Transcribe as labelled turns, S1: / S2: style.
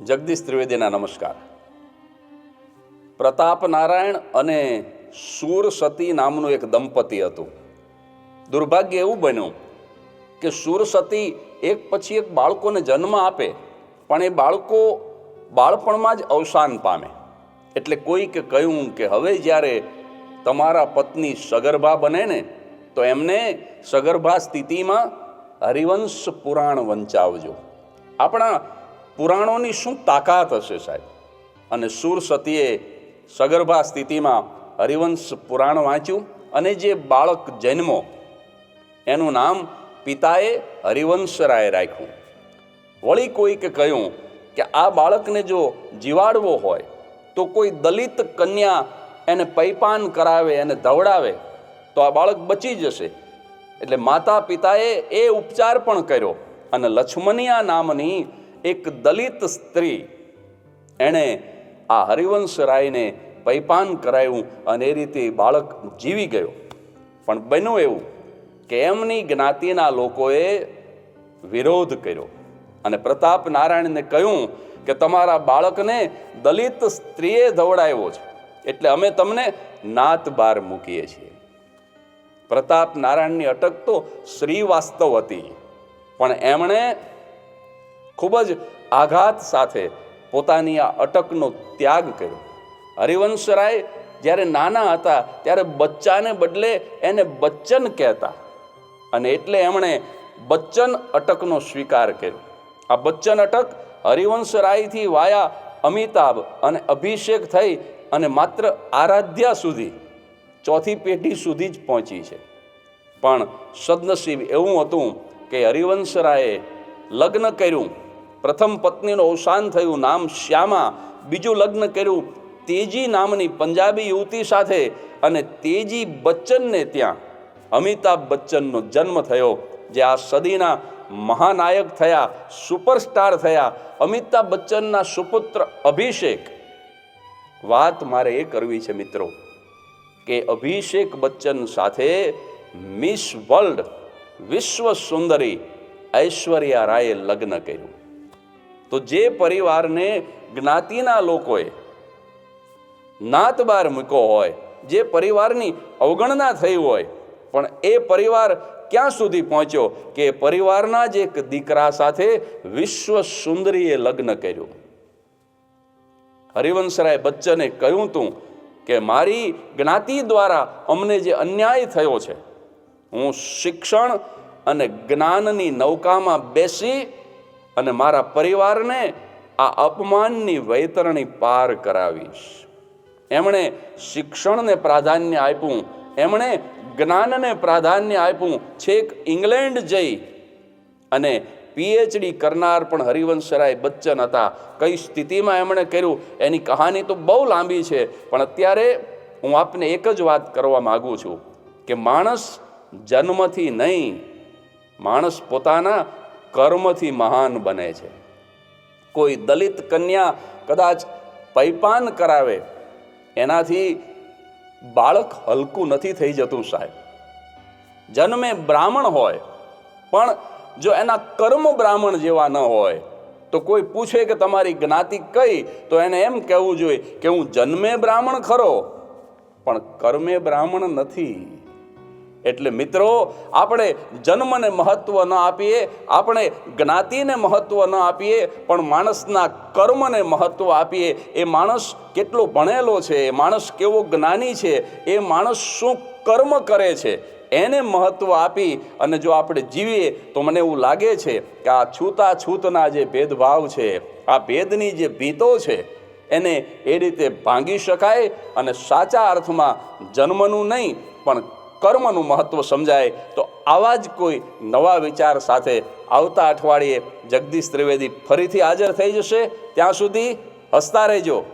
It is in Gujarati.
S1: જગદીશ ત્રિવેદીના નમસ્કાર. પ્રતાપ નારાયણ અને સુર સતી નામનું એક દંપતી હતું. દુર્ભાગ્ય એવું બન્યું કે સુર સતી એક પછી એક બાળકોને જન્મ આપે, પણ એ બાળકો બાળપણમાં જ અવસાન પામે. એટલે કોઈકે કહ્યું કે હવે જ્યારે તમારા પત્ની સગર્ભા બને ને, તો એમને સગર્ભા સ્થિતિમાં હરિવંશ પુરાણ વંચાવજો. આપણા પુરાણોની શું તાકાત હશે સાહેબ? અને સુર સતીએ સગર્ભા સ્થિતિમાં હરિવંશ પુરાણ વાંચ્યું અને જે બાળક જન્મો, એનું નામ પિતાએ હરિવંશરાય રાખ્યું. વળી કોઈક કહ્યું કે આ બાળકને જો જીવાડવો હોય, તો કોઈ દલિત કન્યા એને પૈપાન કરાવે એને ધવડાવે, તો આ બાળક બચી જશે. એટલે માતા પિતાએ એ ઉપચાર પણ કર્યો અને લક્ષ્મણિયા નામની એક દલિત સ્ત્રી એણે આ હરિવંશ રાયને પૈપાન કરાયું અને એ રીતે બાળક જીવી ગયો. પણ બન્યું એવું કે એમની જ્ઞાતિના લોકોએ વિરોધ કર્યો અને પ્રતાપ નારાયણને કહ્યું કે તમારા બાળકને દલિત સ્ત્રીએ ધવડાવ્યો છે. એટલે અમે તમને નાત બાર મૂકીએ છીએ. પ્રતાપ નારાયણની અટક તો શ્રીવાસ્તવ હતી, પણ એમણે ખૂબ જ આઘાત સાથે પોતાની આ અટકનો ત્યાગ કર્યો. હરિવંશરાય જ્યારે નાના હતા, ત્યારે બચ્ચાને બદલે એને બચ્ચન કહેતા અને એટલે એમણે બચ્ચન અટકનો સ્વીકાર કર્યો. આ બચ્ચન અટક હરિવંશરાયથી વાયા અમિતાભ અને અભિષેક થઈ અને માત્ર આરાધ્યા સુધી, ચોથી પેઢી સુધી જ પહોંચી છે. પણ સદનસીબ એવું હતું કે હરિવંશરાયે લગ્ન કર્યું પ્રથમ પત્નીનું અવસાન થયું, નામ શ્યામા. બીજું લગ્ન કર્યું તેજી નામની પંજાબી યુવતી સાથે અને તેજી બચ્ચનને ત્યાં. અમિતાભ બચ્ચનનો જન્મ થયો, જે આ સદીના મહાનાયક થયા, સુપરસ્ટાર થયા. અમિતાભ બચ્ચનના સુપુત્ર અભિષેક. વાત મારે એ કરવી છે મિત્રો, કે અભિષેક બચ્ચન સાથે મિસ વર્લ્ડ વિશ્વ સુંદરી ઐશ્વર્યા રાયે લગ્ન કર્યું. તો જે પરિવારને જ્ઞાતિના લોકોએ નાત બાર મૂક્યો હોય, જે પરિવારની અવગણના થઈ હોય, પણ એ પરિવાર ક્યાં સુધી પહોંચ્યો કે પરિવારના જ એક દીકરા સાથે વિશ્વ સુંદરીએ લગ્ન કર્યું? હરિવંશરાય બચ્ચને કહ્યું તું કે મારી જ્ઞાતિ દ્વારા અમને જે અન્યાય થયો છે, હું શિક્ષણ અને જ્ઞાનની નૌકામાં બેસી અને મારા પરિવારને આ અપમાનની વૈતરણી પાર કરાવીશ. એમણે શિક્ષણને પ્રાધાન્ય આપ્યું, એમણે જ્ઞાનને પ્રાધાન્ય આપ્યું, છેક ઇંગ્લેન્ડ જઈ. અને પીએચડી કરનાર પણ હરિવંશરાય બચ્ચન હતા. કઈ સ્થિતિમાં એમણે કર્યું, એની કહાની તો બહુ લાંબી છે, પણ અત્યારે હું આપને એક જ વાત કરવા માગું છું, કે માણસ જન્મથી નહીં, માણસ પોતાના કર્મથી મહાન બને છે. કોઈ દલિત કન્યા કદાચ પૈપાન કરાવે, એનાથી બાળક હલકું નથી થઈ જતું સાહેબ. જન્મે બ્રાહ્મણ હોય, પણ જો એના કર્મ બ્રાહ્મણ જેવા ન હોય, તો કોઈ પૂછે કે તમારી જ્ઞાતિ કઈ, તો એને એમ કહેવું જોઈએ કે હું જન્મે બ્રાહ્મણ ખરો, પણ કર્મે બ્રાહ્મણ નથી. એટલે મિત્રો, આપણે જન્મને મહત્ત્વ ન આપીએ, આપણે જ્ઞાતિને મહત્ત્વ ન આપીએ, પણ માણસના કર્મને મહત્ત્વ આપીએ. એ માણસ કેટલો ભણેલો છે, એ માણસ કેવો જ્ઞાની છે, એ માણસ શું કર્મ કરે છે, એને મહત્ત્વ આપી અને જો આપણે જીવીએ, તો મને એવું લાગે છે કે આ છૂતાછૂતના જે ભેદભાવ છે, આ ભેદની જે ભીતો છે, એને એ રીતે ભાંગી શકાય અને સાચા અર્થમાં જન્મનું નહીં, પણ કર્મનું મહત્વ સમજાય, તો આવા જ કોઈ નવા વિચાર સાથે આવતા અઠવાડિયે જગદીશ ત્રિવેદી ફરીથી હાજર થઈ જશે. ત્યાં સુધી હસતા રહેજો.